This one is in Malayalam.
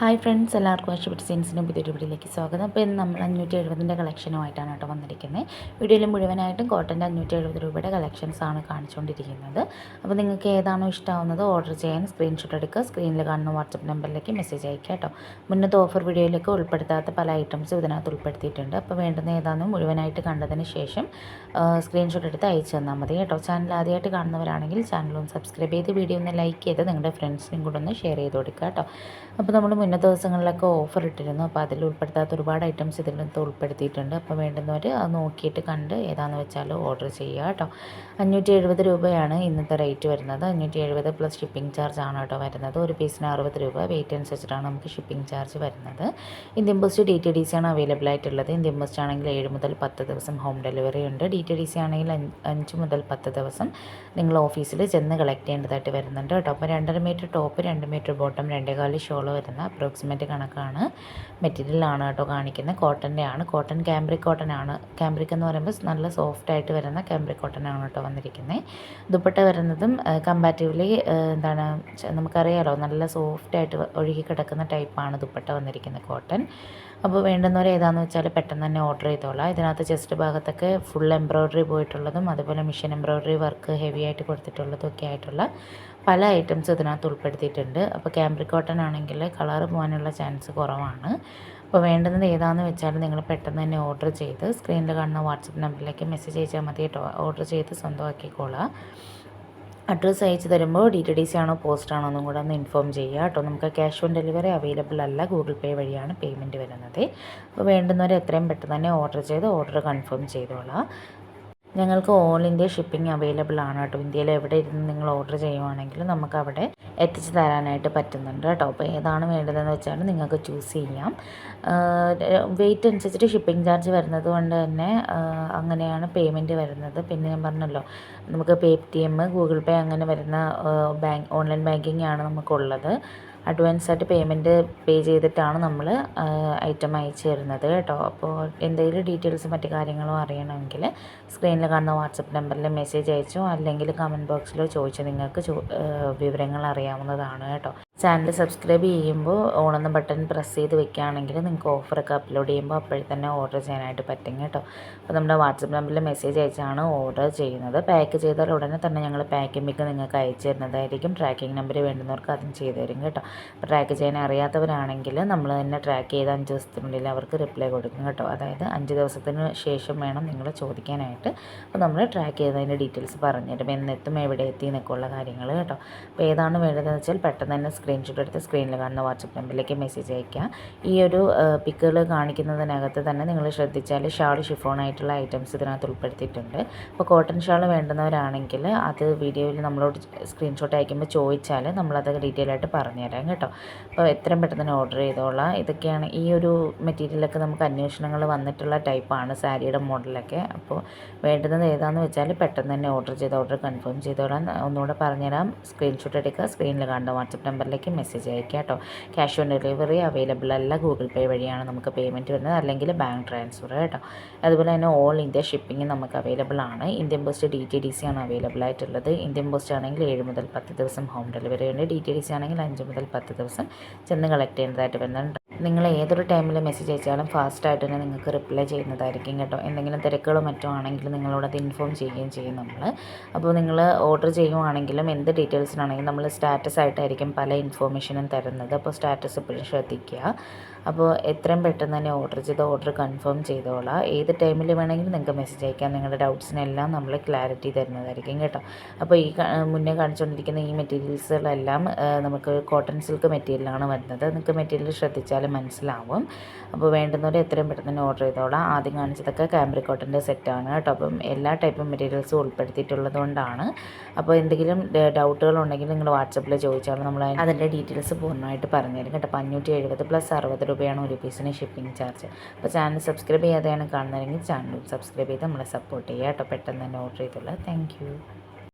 ഹായ് ഫ്രണ്ട്സ് എല്ലാവർക്കും ആശുപത്രി സീൻസിന്റെ പുതിയൊരു വീഡിയോയിലേക്ക് സ്വാഗതം. അപ്പോൾ ഇന്ന് നമ്മൾ അഞ്ഞൂറ്റി എഴുപതിന്റെ കളക്ഷനുമായിട്ടാണ് കേട്ടോ വന്നിരിക്കുന്നത്. വീഡിയോയിൽ മുഴുവനായിട്ടും കോട്ടന്റെ അഞ്ഞൂറ്റി എഴുപത് രൂപയുടെ കളക്ഷൻസാണ് കാണിച്ചുകൊണ്ടിരിക്കുന്നത്. അപ്പോൾ നിങ്ങൾക്ക് ഏതാണോ ഇഷ്ടമാവുന്നത് ഓർഡർ ചെയ്യാൻ സ്ക്രീൻഷോട്ട് എടുക്കുക. സ്ക്രീനിൽ കാണുന്ന വാട്സപ്പ് നമ്പറിലേക്ക് മെസ്സേജ് അയക്കുക കേട്ടോ. മുന്നത്തെ ഓഫർ വീഡിയോയിലേക്ക് ഉൾപ്പെടുത്താത്ത പല ഐറ്റംസും ഇതിനകത്ത് ഉൾപ്പെടുത്തിയിട്ടുണ്ട്. അപ്പോൾ വേണ്ടുന്ന ഏതാണെന്ന് മുഴുവനായിട്ട് കണ്ടതിന് ശേഷം സ്ക്രീൻഷോട്ട് എടുത്ത് അയച്ചു തന്നാൽ മതി കേട്ടോ. ചാനൽ ആദ്യമായിട്ട് കാണുന്നവരാണെങ്കിൽ ചാനലും സബ്സ്ക്രൈബ് ചെയ്ത് വീഡിയോ ഒന്ന് ലൈക്ക് ചെയ്ത് നിങ്ങളുടെ ഫ്രണ്ട്സിനും കൂടെ ഒന്ന് ഷെയർ ചെയ്ത് കൊടുക്കുക കേട്ടോ. അപ്പോൾ നമ്മൾ മുന്നത്തെ ദിവസങ്ങളിലൊക്കെ ഓഫർ ഇട്ടിരുന്നു. അപ്പോൾ അതിൽ ഉൾപ്പെടുത്താത്ത ഒരുപാട് ഐറ്റംസ് ഇതിനകത്ത് ഉൾപ്പെടുത്തിയിട്ടുണ്ട്. അപ്പോൾ വേണ്ടുന്നവർ അത് നോക്കിയിട്ട് കണ്ട് ഏതാണെന്ന് വെച്ചാൽ ഓർഡർ ചെയ്യുക കേട്ടോ. അഞ്ഞൂറ്റി എഴുപത് രൂപയാണ് ഇന്നത്തെ റേറ്റ് വരുന്നത്. അഞ്ഞൂറ്റി എഴുപത് പ്ലസ് ഷിപ്പിംഗ് ചാർജ് ആണ് കേട്ടോ വരുന്നത്. ഒരു പീസിന് അറുപത് രൂപ. വെയിറ്റ് അനുസരിച്ചിട്ടാണ് നമുക്ക് ഷിപ്പിംഗ് ചാർജ് വരുന്നത്. Indian post D T D C ആണ് അവൈലബിൾ ആയിട്ടുള്ളത്. ഇന്ത്യൻ പോസ്റ്റ് ആണെങ്കിൽ ഏഴ് മുതൽ പത്ത് ദിവസം ഹോം ഡെലിവറി ഉണ്ട്. ഡി ടി ഡി സി ആണെങ്കിൽ അഞ്ച് മുതൽ പത്ത് ദിവസം നിങ്ങൾ ഓഫീസിൽ ചെന്ന് കളക്ട് ചെയ്യേണ്ടതായിട്ട് വരുന്നുണ്ട് കേട്ടോ. അപ്പോൾ രണ്ടര മീറ്റർ ടോപ്പ് രണ്ട് മീറ്റർ ബോട്ടം രണ്ടേകാൽ ഷോൾ വരുന്ന അപ്രോക്സിമേറ്റ് കണക്കാണ്. മെറ്റീരിയലാണ് കേട്ടോ കാണിക്കുന്നത്. കോട്ടന്റെ ആണ് കോട്ടൺ ക്യാമ്പ്രിക് കോട്ടൺ ആണ് ക്യാമ്പ്രിക് എന്ന് പറയുമ്പോൾ നല്ല സോഫ്റ്റ് ആയിട്ട് വരുന്ന ക്യാമ്പ്രിക് കോട്ടൺ ആണ് കേട്ടോ വന്നിരിക്കുന്നത് ദുപ്പട്ട വരുന്നതും കമ്പാറ്റീവ്ലി എന്താണ് നമുക്കറിയാലോ നല്ല സോഫ്റ്റ് ആയിട്ട് ഒഴുകി കിടക്കുന്ന ടൈപ്പാണ് ദുപ്പട്ട വന്നിരിക്കുന്നത് കോട്ടൺ അപ്പോൾ വേണ്ടുന്നവർ ഏതാണെന്ന് വെച്ചാൽ പെട്ടെന്ന് തന്നെ ഓർഡർ ചെയ്തോളാം. ഇതിനകത്ത് ചെസ്റ്റ് ഭാഗത്തൊക്കെ ഫുൾ എംബ്രോയ്ഡറി പോയിട്ടുള്ളതും അതുപോലെ മിഷൻ എംബ്രോയ്ഡറി വർക്ക് ഹെവി ആയിട്ട് കൊടുത്തിട്ടുള്ളതും ഒക്കെ ആയിട്ടുള്ള പല ഐറ്റംസ് ഇതിനകത്ത് ഉൾപ്പെടുത്തിയിട്ടുണ്ട്. അപ്പോൾ ക്യാമ്പ്രി കോട്ടൺ ആണെങ്കിൽ കളർ പോകാനുള്ള ചാൻസ് കുറവാണ്. അപ്പോൾ വേണ്ടുന്നത് ഏതാണെന്ന് വെച്ചാൽ നിങ്ങൾ പെട്ടെന്ന് തന്നെ ഓർഡർ ചെയ്ത് സ്ക്രീനിൽ കാണുന്ന വാട്സപ്പ് നമ്പറിലേക്ക് മെസ്സേജ് അയച്ചാൽ മതി. കേട്ടോ. ഓർഡർ ചെയ്ത് സ്വന്തമാക്കിക്കോളാം. അഡ്രസ്സ് അയച്ചു തരുമ്പോൾ ഡി ടി ഡി സി ആണോ പോസ്റ്റ് ആണോ എന്നും കൂടെ ഒന്ന് ഇൻഫോം ചെയ്യുക. കേട്ടോ. നമുക്ക് ക്യാഷ് ഓൺ ഡെലിവറി അവൈലബിൾ അല്ല. ഗൂഗിൾ പേ വഴിയാണ് പേയ്മെന്റ് വരുന്നത്. അപ്പോൾ വേണ്ടുന്നവർ എത്രയും പെട്ടെന്ന് തന്നെ ഓർഡർ ചെയ്ത് ഓർഡർ കൺഫേം ചെയ്തോളാം. ഞങ്ങൾക്ക് ഓൾ ഇന്ത്യ ഷിപ്പിംഗ് അവൈലബിൾ ആണ് കേട്ടോ. ഇന്ത്യയിൽ എവിടെ ഇരുന്ന് നിങ്ങൾ ഓർഡർ ചെയ്യുവാണെങ്കിലും നമുക്ക് അവിടെ എത്തിച്ച് തരാനായിട്ട് പറ്റുന്നുണ്ട് കേട്ടോ. അപ്പോൾ ഏതാണ് വേണ്ടതെന്ന് വെച്ചാൽ നിങ്ങൾക്ക് ചൂസ് ചെയ്യാം. വെയിറ്റ് അനുസരിച്ചിട്ട് ഷിപ്പിംഗ് ചാർജ് വരുന്നത് കൊണ്ട് തന്നെ അങ്ങനെയാണ് പേയ്മെന്റ് വരുന്നത്. പിന്നെ ഞാൻ പറഞ്ഞല്ലോ നമുക്ക് Paytm Google Pay അങ്ങനെ വരുന്ന ബാങ്ക് ഓൺലൈൻ ബാങ്കിങ് ആണ് നമുക്കുള്ളത്. അഡ്വാൻസ് ആയിട്ട് പേയ്മെന്റ് പേ ചെയ്തിട്ടാണ് നമ്മൾ ഐറ്റം അയച്ചു തരുന്നത് കേട്ടോ. അപ്പോൾ എന്തെങ്കിലും ഡീറ്റെയിൽസ് മറ്റു കാര്യങ്ങളോ അറിയണമെങ്കിൽ സ്ക്രീനിൽ കാണുന്ന വാട്സപ്പ് നമ്പറിൽ മെസ്സേജ് അയച്ചോ അല്ലെങ്കിൽ കമന്റ് ബോക്സിലോ ചോദിച്ചോ നിങ്ങൾക്ക് വിവരങ്ങൾ അറിയാവുന്നതാണ് കേട്ടോ. ചാനൽ സബ്സ്ക്രൈബ് ചെയ്യുമ്പോൾ ഓണെന്ന ബട്ടൺ പ്രസ് ചെയ്ത് വെക്കുകയാണെങ്കിൽ നിങ്ങൾക്ക് ഓഫറൊക്കെ അപ്ലോഡ് ചെയ്യുമ്പോൾ അപ്പോഴേ തന്നെ ഓർഡർ ചെയ്യാനായിട്ട് പറ്റും കേട്ടോ. അപ്പോൾ നമ്മുടെ വാട്സപ്പ് നമ്പറിൽ മെസ്സേജ് അയച്ചാണ് ഓർഡർ ചെയ്യുന്നത്. പാക്ക് ചെയ്താൽ ഉടനെ തന്നെ ഞങ്ങൾ പാക്കിംഗ് പിക്ക് നിങ്ങൾക്ക് അയച്ചു തരുന്നതായിരിക്കും. ട്രാക്കിംഗ് നമ്പർ വേണ്ടുന്നവർക്ക് അതും ചെയ്തു തരും കേട്ടോ. അപ്പോൾ ട്രാക്ക് ചെയ്യാൻ അറിയാത്തവരാണെങ്കിൽ നമ്മൾ തന്നെ ട്രാക്ക് ചെയ്ത് അഞ്ച് ദിവസത്തിനുള്ളിൽ അവർക്ക് റിപ്ലൈ കൊടുക്കും കേട്ടോ. അതായത് അഞ്ച് ദിവസത്തിന് ശേഷം വേണം നിങ്ങൾ ചോദിക്കാനായിട്ട്. അപ്പോൾ നമ്മൾ ട്രാക്ക് ചെയ്തതിന്റെ ഡീറ്റെയിൽസ് പറഞ്ഞുതരും എന്നെത്തും എവിടെ എത്തി എന്നൊക്കെ ഉള്ള കാര്യങ്ങൾ കേട്ടോ. അപ്പോൾ ഏതാണ് വേണ്ടതെന്ന് വെച്ചാൽ പെട്ടെന്ന് തന്നെ സ്ക്രീൻഷോട്ട് എടുത്ത് സ്ക്രീനിൽ കാണുന്ന വാട്സപ്പ് നമ്പറിലേക്ക് മെസ്സേജ് അയക്കുക ഈ ഒരു പിക്കുകൾ കാണിക്കുന്നതിനകത്ത് തന്നെ നിങ്ങൾ ശ്രദ്ധിച്ചാൽ ഷാൾ ഷിഫോൺ ആയിട്ടുള്ള ഐറ്റംസ് ഇതിനകത്ത് ഉൾപ്പെടുത്തിയിട്ടുണ്ട്. അപ്പോൾ കോട്ടൺ ഷാൾ വേണ്ടുന്നവരാണെങ്കിൽ അത് വീഡിയോയിൽ നമ്മളോട് സ്ക്രീൻഷോട്ട് അയക്കുമ്പോൾ ചോദിച്ചാൽ നമ്മളത് ഡീറ്റെയിൽ ആയിട്ട് പറഞ്ഞുതരാം കേട്ടോ. അപ്പോൾ എത്രയും പെട്ടെന്ന് ഓർഡർ ചെയ്തോളാം. ഇതൊക്കെയാണ് ഈ ഒരു മെറ്റീരിയലൊക്കെ നമുക്ക് അന്വേഷണങ്ങൾ വന്നിട്ടുള്ള ടൈപ്പാണ് സാരിയുടെ മോഡലൊക്കെ അപ്പോൾ വേണ്ടുന്നത് ഏതാണെന്ന് വെച്ചാൽ പെട്ടെന്ന് തന്നെ ഓർഡർ ചെയ്ത് ഓർഡർ കൺഫേം ചെയ്തോളാം. ഒന്നുകൂടെ പറഞ്ഞുതരാം. സ്ക്രീൻഷോട്ട് എടുക്കുക. സ്ക്രീനിൽ കാണുന്ന വാട്സപ്പ് നമ്പറിലേക്ക് നമ്പറിലേക്ക് മെസ്സേജ് അയക്കുക കേട്ടോ ക്യാഷ് ഓൺ ഡെലിവറി അവൈലബിൾ അല്ല ഗൂഗിൾ പേ വഴിയാണ് നമുക്ക് പേയ്മെന്റ് വരുന്നത്. അല്ലെങ്കിൽ ബാങ്ക് ട്രാൻസ്ഫർ കേട്ടോ അതുപോലെ തന്നെ ഓൾ ഇന്ത്യ ഷിപ്പിംഗ് നമുക്ക് അവൈലബിൾ ആണ്. Indian post D T D C ആണ് അവൈലബിൾ ആയിട്ടുള്ളത്. ഇന്ത്യൻ പോസ്റ്റ് ആണെങ്കിൽ ഏഴ് മുതൽ പത്ത് ദിവസം ഹോം ഡെലിവറി ഉണ്ട്. ഡി ടി ഡി സി ആണെങ്കിൽ അഞ്ച് മുതൽ പത്ത് ദിവസം ചെന്ന് കളക്ട് ചെയ്യേണ്ടതായിട്ട് വരുന്നുണ്ട്. നിങ്ങൾ ഏതൊരു ടൈമിൽ മെസ്സേജ് അയച്ചാലും ഫാസ്റ്റായിട്ട് തന്നെ നിങ്ങൾക്ക് റിപ്ലൈ ചെയ്യുന്നതായിരിക്കും കേട്ടോ. എന്തെങ്കിലും തിരക്കുകളോ മറ്റോ ആണെങ്കിൽ നിങ്ങളോട് അത് ഇൻഫോം ചെയ്യുകയും ചെയ്യും നമ്മൾ. അപ്പോൾ നിങ്ങൾ ഓർഡർ ചെയ്യുവാണെങ്കിലും എന്ത് ഡീറ്റെയിൽസിനാണെങ്കിലും നമ്മൾ സ്റ്റാറ്റസ് ആയിട്ടായിരിക്കും പല ഇൻഫോർമേഷനും തരുന്നത്. അപ്പോൾ സ്റ്റാറ്റസ് എപ്പോഴും ശ്രദ്ധിക്കുക. അപ്പോൾ എത്രയും പെട്ടെന്ന് തന്നെ ഓർഡർ ചെയ്ത് ഓർഡർ കൺഫേം ചെയ്തോളാം. ഏത് ടൈമിൽ വേണമെങ്കിലും നിങ്ങൾക്ക് മെസ്സേജ് അയക്കാം. നിങ്ങളുടെ ഡൗട്ട്സിനെല്ലാം നമ്മൾ ക്ലാരിറ്റി തരുന്നതായിരിക്കും കേട്ടോ. അപ്പോൾ ഈ മുന്നേ കാണിച്ചുകൊണ്ടിരിക്കുന്ന ഈ മെറ്റീരിയൽസുകളെല്ലാം നമുക്ക് കോട്ടൺ സിൽക്ക് മെറ്റീരിയലാണ് വരുന്നത്. നിങ്ങൾക്ക് മെറ്റീരിയൽ ശ്രദ്ധിച്ചാൽ മനസ്സിലാവും. അപ്പോൾ വേണ്ടുന്നവർ എത്രയും പെട്ടെന്ന് തന്നെ ഓർഡർ ചെയ്തോളാം. ആദ്യം കാണിച്ചതൊക്കെ ക്യാമ്പ്രി കോട്ടന്റെ സെറ്റാണ് കേട്ടോ. അപ്പം എല്ലാ ടൈപ്പ് മെറ്റീരിയൽസും ഉൾപ്പെടുത്തിയിട്ടുള്ളത് കൊണ്ടാണ്. അപ്പോൾ എന്തെങ്കിലും ഡൗട്ടുകൾ ഉണ്ടെങ്കിൽ നിങ്ങൾ വാട്സപ്പിൽ ചോദിച്ചാൽ നമ്മൾ അതിന്റെ ഡീറ്റെയിൽസ് പൂർണമായിട്ട് പറഞ്ഞുതരും കേട്ടോ. അപ്പോൾ അഞ്ഞൂറ്റി എഴുപത് പ്ലസ് അറുപത് രൂപയാണ് ഒരു പീസിന് ഷിപ്പിംഗ് ചാർജ് അപ്പോൾ ചാനൽ സബ്സ്ക്രൈബ് ചെയ്യാതെയാണ് കാണുന്നതെങ്കിൽ ചാനൽ സബ്സ്ക്രൈബ് ചെയ്ത് നമ്മളെ സപ്പോർട്ട് ചെയ്യുക കേട്ടോ. പെട്ടെന്ന് തന്നെ ഓർഡർ ചെയ്തുള്ള. താങ്ക്